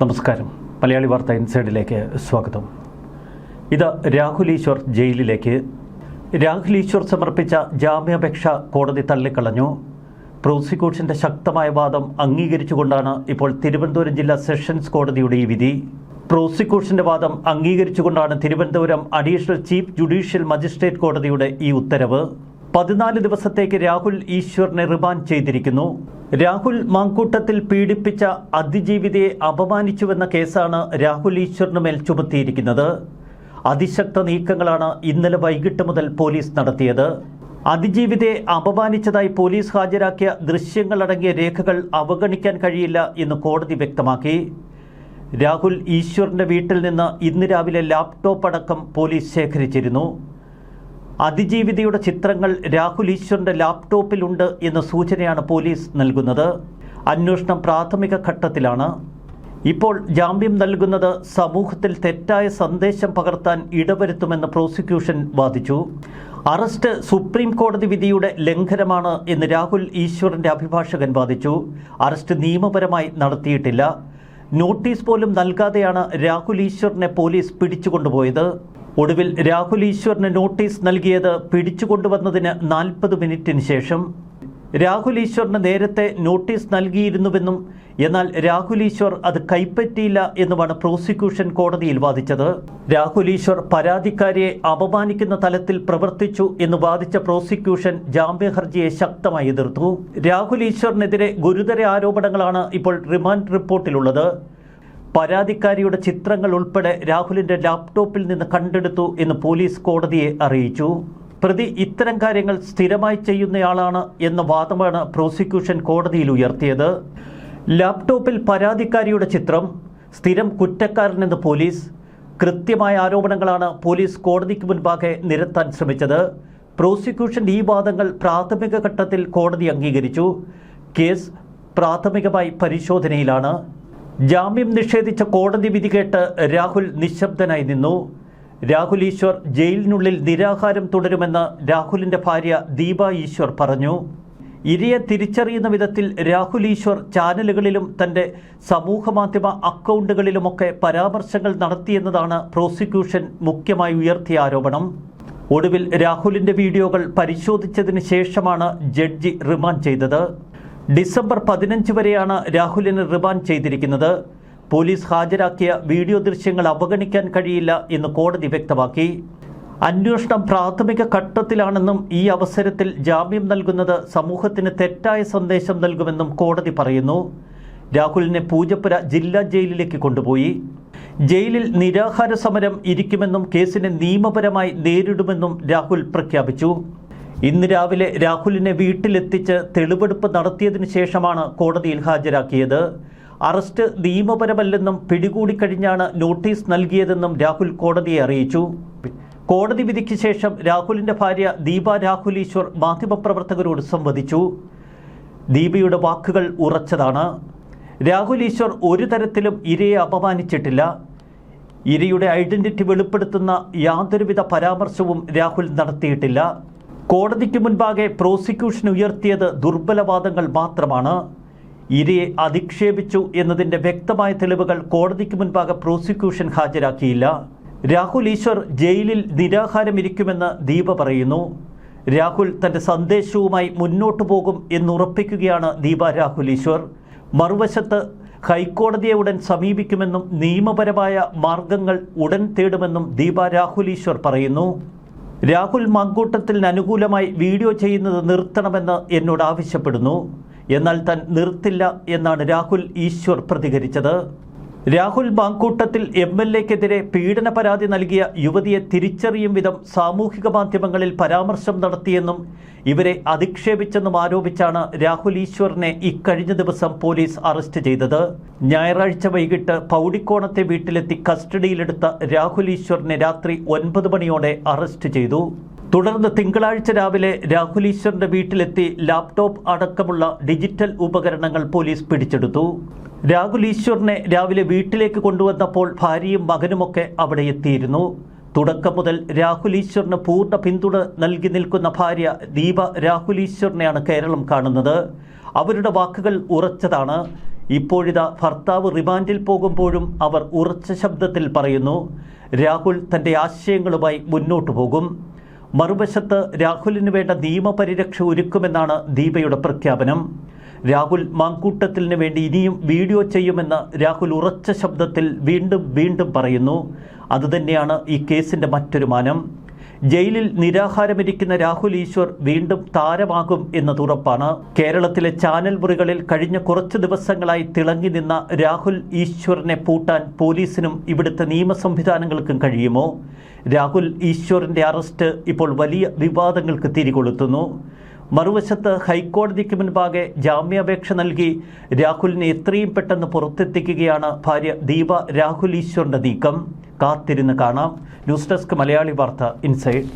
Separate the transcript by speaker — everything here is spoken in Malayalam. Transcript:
Speaker 1: നമസ്കാരം. മലയാളി വാർത്ത ഇൻസൈഡിലേക്ക് സ്വാഗതം. ഇത് രാഹുൽ ഈശ്വർ ജയിലിലേക്ക്. രാഹുൽ ഈശ്വർ സമർപ്പിച്ച ജാമ്യാപേക്ഷ കോടതി തള്ളിക്കളഞ്ഞു. പ്രോസിക്യൂഷന്റെ ശക്തമായ വാദം അംഗീകരിച്ചുകൊണ്ടാണ് ഇപ്പോൾ തിരുവനന്തപുരം ജില്ലാ സെഷൻസ് കോടതിയുടെ ഈ വിധി. പ്രോസിക്യൂഷന്റെ വാദം അംഗീകരിച്ചുകൊണ്ടാണ് Thiruvananthapuram additional chief judicial magistrate കോടതിയുടെ ഈ ഉത്തരവ്. പതിനാല് ദിവസത്തേക്ക് രാഹുൽ ഈശ്വറിനെ റിമാൻഡ് ചെയ്തിരിക്കുന്നു. രാഹുൽ മാങ്കൂട്ടത്തിൽ പീഡിപ്പിച്ച അതിജീവിതയെ അപമാനിച്ചുവെന്ന കേസാണ് രാഹുൽ ഈശ്വറിന് മേൽ ചുമത്തിയിരിക്കുന്നത്. അതിശക്ത നീക്കങ്ങളാണ് ഇന്നലെ വൈകിട്ട് മുതൽ പോലീസ് നടത്തിയത്. അതിജീവിതയെ അപമാനിച്ചതായി പോലീസ് ഹാജരാക്കിയ ദൃശ്യങ്ങളടങ്ങിയ രേഖകൾ അവഗണിക്കാൻ കഴിയില്ല എന്ന് കോടതി വ്യക്തമാക്കി. രാഹുൽ ഈശ്വറിന്റെ വീട്ടിൽ നിന്ന് ഇന്ന് രാവിലെ ലാപ്ടോപ്പ് അടക്കം പോലീസ് ശേഖരിച്ചിരുന്നു. അതിജീവിതയുടെ ചിത്രങ്ങൾ രാഹുൽ ഈശ്വറിന്റെ ലാപ്ടോപ്പിലുണ്ട് എന്ന സൂചനയാണ് പോലീസ് നൽകുന്നത്. അന്വേഷണം പ്രാഥമിക ഘട്ടത്തിലാണ്. ഇപ്പോൾ ജാമ്യം നൽകുന്നത് സമൂഹത്തിൽ തെറ്റായ സന്ദേശം പകർത്താൻ ഇടവരുത്തുമെന്ന് പ്രോസിക്യൂഷൻ വാദിച്ചു. അറസ്റ്റ് സുപ്രീം കോടതി വിധിയുടെ ലംഘനമാണ് എന്ന് രാഹുൽ ഈശ്വറിന്റെ അഭിഭാഷകൻ വാദിച്ചു. അറസ്റ്റ് നിയമപരമായി നടത്തിയിട്ടില്ല. നോട്ടീസ് പോലും നൽകാതെയാണ് രാഹുൽ ഈശ്വറിനെ പോലീസ് പിടിച്ചുകൊണ്ടുപോയത്. ഒടുവിൽ രാഹുൽ ഈശ്വറിന് നോട്ടീസ് നൽകിയത് പിടിച്ചുകൊണ്ടുവന്നതിന് നാൽപ്പത് മിനിറ്റിന് ശേഷം. രാഹുൽ ഈശ്വറിന് നേരത്തെ നോട്ടീസ് നൽകിയിരുന്നുവെന്നും എന്നാൽ രാഹുൽ ഈശ്വർ അത് കൈപ്പറ്റിയില്ല എന്നുമാണ് പ്രോസിക്യൂഷൻ കോടതിയിൽ വാദിച്ചത്. രാഹുൽ ഈശ്വർ പരാതിക്കാരിയെ അപമാനിക്കുന്ന തലത്തിൽ പ്രവർത്തിച്ചു എന്ന് വാദിച്ച പ്രോസിക്യൂഷൻ ജാമ്യ ഹർജിയെ ശക്തമായി എതിർത്തു. രാഹുൽ ഈശ്വറിനെതിരെ ഗുരുതര ആരോപണങ്ങളാണ് ഇപ്പോൾ റിമാൻഡ് റിപ്പോർട്ടിലുള്ളത്. പരാതിക്കാരിയുടെ ചിത്രങ്ങൾ ഉൾപ്പെടെ രാഹുലിന്റെ ലാപ്ടോപ്പിൽ നിന്ന് കണ്ടെടുത്തു എന്ന് പോലീസ് കോടതിയെ അറിയിച്ചു. പ്രതി ഇത്തരം കാര്യങ്ങൾ സ്ഥിരമായി ചെയ്യുന്നയാളാണ് എന്ന വാദമാണ് പ്രോസിക്യൂഷൻ കോടതിയിൽ ഉയർത്തിയത്. ലാപ്ടോപ്പിൽ പരാതിക്കാരിയുടെ ചിത്രം സ്ഥിരം കുറ്റക്കാരനെന്ന് പോലീസ് കൃത്യമായ ആരോപണങ്ങളാണ് പോലീസ് കോടതിക്ക് മുൻപാകെ നിരത്താൻ ശ്രമിച്ചത്. പ്രോസിക്യൂഷൻ ഈ വാദങ്ങൾ പ്രാഥമിക ഘട്ടത്തിൽ കോടതി അംഗീകരിച്ചു. കേസ് പ്രാഥമികമായി പരിശോധനയിലാണ്. ജാമ്യം നിഷേധിച്ച കോടതി വിധി കേട്ട് രാഹുൽ നിശബ്ദനായി നിന്നു. രാഹുൽ ഈശ്വർ ജയിലിനുള്ളിൽ നിരാഹാരം തുടരുമെന്ന് രാഹുലിന്റെ ഭാര്യ ദീപ ഈശ്വർ പറഞ്ഞു. ഇരയെ തിരിച്ചറിയുന്ന വിധത്തിൽ രാഹുൽ ഈശ്വർ ചാനലുകളിലും തന്റെ സമൂഹമാധ്യമ അക്കൗണ്ടുകളിലുമൊക്കെ പരാമർശങ്ങൾ നടത്തിയെന്നതാണ് പ്രോസിക്യൂഷൻ മുഖ്യമായി ഉയർത്തിയ ആരോപണം. ഒടുവിൽ രാഹുലിന്റെ വീഡിയോകൾ പരിശോധിച്ചതിന് ശേഷമാണ് ജഡ്ജി റിമാൻഡ് ചെയ്തത്. ഡിസംബർ പതിനഞ്ച് വരെയാണ് രാഹുലിനെ റിമാൻഡ് ചെയ്തിരിക്കുന്നത്. പോലീസ് ഹാജരാക്കിയ വീഡിയോ ദൃശ്യങ്ങൾ അവഗണിക്കാൻ കഴിയില്ല എന്ന് കോടതി വ്യക്തമാക്കി. അന്വേഷണം പ്രാഥമിക ഘട്ടത്തിലാണെന്നും ഈ അവസരത്തിൽ ജാമ്യം നൽകുന്നത് സമൂഹത്തിന് തെറ്റായ സന്ദേശം നൽകുമെന്നും കോടതി പറയുന്നു. രാഹുലിനെ പൂജപ്പുര ജില്ലാ ജയിലിലേക്ക് കൊണ്ടുപോയി. ജയിലിൽ നിരാഹാര സമരം ഇരിക്കുമെന്നും കേസിനെ നിയമപരമായി നേരിടുമെന്നും രാഹുൽ പ്രഖ്യാപിച്ചു. ഇന്ന് രാവിലെ രാഹുലിനെ വീട്ടിലെത്തിച്ച് തെളിവെടുപ്പ് നടത്തിയതിനു ശേഷമാണ് കോടതിയിൽ ഹാജരാക്കിയത്. അറസ്റ്റ് നിയമപരമല്ലെന്നും പിടികൂടിക്കഴിഞ്ഞാണ് നോട്ടീസ് നൽകിയതെന്നും രാഹുൽ കോടതിയെ അറിയിച്ചു. കോടതി വിധിക്ക് ശേഷം രാഹുലിന്റെ ഭാര്യ ദീപ രാഹുൽ ഈശ്വർ മാധ്യമപ്രവർത്തകരോട് സംവദിച്ചു. ദീപയുടെ വാക്കുകൾ ഉറച്ചതാണ്. രാഹുൽ ഈശ്വർ ഒരു തരത്തിലും ഇരയെ അപമാനിച്ചിട്ടില്ല. ഇരയുടെ ഐഡന്റിറ്റി വെളിപ്പെടുത്തുന്ന യാതൊരുവിധ പരാമർശവും രാഹുൽ നടത്തിയിട്ടില്ല. കോടതിക്ക് മുൻപാകെ പ്രോസിക്യൂഷൻ ഉയർത്തിയത് ദുർബലവാദങ്ങൾ മാത്രമാണ്. ഇരയെ അധിക്ഷേപിച്ചു എന്നതിന്റെ വ്യക്തമായ തെളിവുകൾ കോടതിക്ക് മുൻപാകെ പ്രോസിക്യൂഷൻ ഹാജരാക്കിയില്ല. രാഹുൽ ഈശ്വർ ജയിലിൽ നിരാഹാരമിരിക്കുമെന്ന് ദീപ പറയുന്നു. രാഹുൽ തന്റെ സന്ദേശവുമായി മുന്നോട്ടു പോകും എന്നുറപ്പിക്കുകയാണ് ദീപ രാഹുൽ ഈശ്വർ. മറുവശത്ത് ഹൈക്കോടതിയെ ഉടൻ സമീപിക്കുമെന്നും നിയമപരമായ മാർഗങ്ങൾ ഉടൻ തേടുമെന്നും ദീപ രാഹുൽ ഈശ്വർ പറയുന്നു. രാഹുൽ മങ്കൂട്ടത്തിന് അനുകൂലമായി വീഡിയോ ചെയ്യുന്നത് നിർത്തണമെന്ന് എന്നോട് ആവശ്യപ്പെടുന്നു. എന്നാൽ താൻ നിർത്തില്ല എന്നാണ് രാഹുൽ ഈശ്വർ പ്രതികരിച്ചത്. രാഹുൽ ബാങ്കൂട്ടത്തിൽ എം എൽ എക്കെതിരെ പീഡന പരാതി നൽകിയ യുവതിയെ തിരിച്ചറിയും വിധം സാമൂഹിക മാധ്യമങ്ങളിൽ പരാമർശം നടത്തിയെന്നും ഇവരെ അധിക്ഷേപിച്ചെന്നും ആരോപിച്ചാണ് രാഹുൽ ഈശ്വറിനെ ഇക്കഴിഞ്ഞ ദിവസം പോലീസ് അറസ്റ്റ് ചെയ്തത്. ഞായറാഴ്ച വൈകിട്ട് പൗടിക്കോണത്തെ വീട്ടിലെത്തി കസ്റ്റഡിയിലെടുത്ത രാഹുൽ ഈശ്വറിനെ രാത്രി ഒൻപത് മണിയോടെ അറസ്റ്റ് ചെയ്തു. തുടർന്ന് തിങ്കളാഴ്ച രാവിലെ രാഹുൽ ഈശ്വറിന്റെ വീട്ടിലെത്തി ലാപ്ടോപ്പ് അടക്കമുള്ള ഡിജിറ്റൽ ഉപകരണങ്ങൾ പോലീസ് പിടിച്ചെടുത്തു. രാഹുൽ ഈശ്വറിനെ രാവിലെ വീട്ടിലേക്ക് കൊണ്ടുവന്നപ്പോൾ ഭാര്യയും മകനുമൊക്കെ അവിടെ എത്തിയിരുന്നു. തുടക്കം മുതൽ രാഹുൽ ഈശ്വറിന് പൂർണ പിന്തുണ നൽകി നിൽക്കുന്ന ഭാര്യ ദീപ രാഹുൽ ഈശ്വറിനെയാണ് കേരളം കാണുന്നത്. അവരുടെ വാക്കുകൾ ഉറച്ചതാണ്. ഇപ്പോഴിതാ ഭർത്താവ് റിമാൻഡിൽ പോകുമ്പോഴും അവർ ഉറച്ച ശബ്ദത്തിൽ പറയുന്നു രാഹുൽ തന്റെ ആശയങ്ങളുമായി മുന്നോട്ടു പോകും. മറുവശത്ത് രാഹുലിന് വേണ്ട നിയമപരിരക്ഷ ഒരുക്കുമെന്നാണ് ദീപയുടെ പ്രഖ്യാപനം. രാഹുൽ മാങ്കൂട്ടത്തിന് വേണ്ടി ഇനിയും വീഡിയോ ചെയ്യുമെന്ന് രാഹുൽ ഉറച്ച ശബ്ദത്തിൽ വീണ്ടും വീണ്ടും പറയുന്നു. അതുതന്നെയാണ് ഈ കേസിന്റെ മറ്റൊരു മാനം. ജയിലിൽ നിരാഹാരമിരിക്കുന്ന രാഹുൽ ഈശ്വർ വീണ്ടും താരമാകും എന്നത് ഉറപ്പാണ്. കേരളത്തിലെ ചാനൽ മുറികളിൽ കഴിഞ്ഞ കുറച്ച് ദിവസങ്ങളായി തിളങ്ങി നിന്ന രാഹുൽ ഈശ്വറിനെ പൂട്ടാൻ പോലീസിനും ഇവിടുത്തെ നിയമ സംവിധാനങ്ങൾക്കും കഴിയുമോ? രാഹുൽ ഈശ്വറിന്റെ അറസ്റ്റ് ഇപ്പോൾ വലിയ വിവാദങ്ങൾക്ക് തിരികൊളുത്തുന്നു. മറുവശത്ത് ഹൈക്കോടതിക്ക് മുൻപാകെ ജാമ്യാപേക്ഷ നൽകി രാഹുലിനെ എത്രയും പെട്ടെന്ന് പുറത്തെത്തിക്കുകയാണ് ഭാര്യ ദീപ രാഹുൽ ഈശ്വറിന്റെ നീക്കം. കാത്തിരുന്ന് കാണാം. ന്യൂസ് ഡെസ്ക് മലയാളി വാർത്ത ഇൻസൈഡ്.